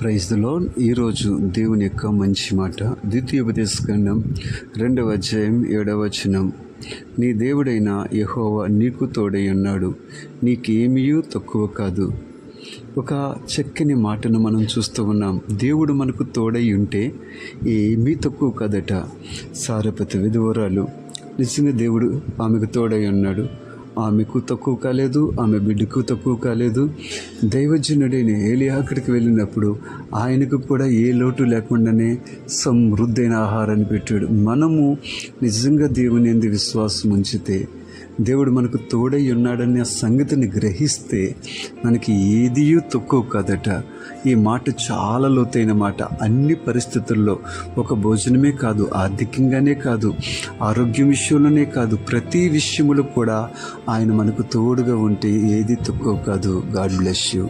Praise loan ఈరోజు దేవుని యొక్క మంచి మాట. ద్వితీయోపదేశఖండం రెండవ అధ్యాయం ఏడవ వచనం. నీ దేవుడైన యహోవ నీకు తోడై ఉన్నాడు. నీకేమీ తక్కువ కాదు. ఒక చక్కని మాటను మనం చూస్తూ ఉన్నాం. దేవుడు మనకు తోడై ఉంటే ఏమీ తక్కువ కాదట. సారపతి విధువరాలు నిజంగా దేవుడు ఆమెకు తోడై ఉన్నాడు. ఆమెకు తక్కువ కాలేదు ఆమె బిడ్డకు తక్కువ కాలేదు. దైవజనుడైన ఏలియా అక్కడికి వెళ్ళినప్పుడు ఆయనకు కూడా ఏ లోటు లేకుండానే సమృద్ధైన ఆహారాన్ని పెట్టాడు. మనము నిజంగా దేవుని ఎందు విశ్వాసం ఉంచితే దేవుడు మనకు తోడై ఉన్నాడనే సంగతిని గ్రహిస్తే మనకి ఏదీ తక్కువ కాదట. ఈ మాట చాలా లోతైన మాట. అన్ని పరిస్థితుల్లో ఒక భోజనమే కాదు ఆర్థికంగానే కాదు ఆరోగ్యం విషయంలోనే కాదు ప్రతి విషయంలో కూడా ఆయన మనకు తోడుగా ఉంటే ఏది తక్కువ కాదు. God bless you.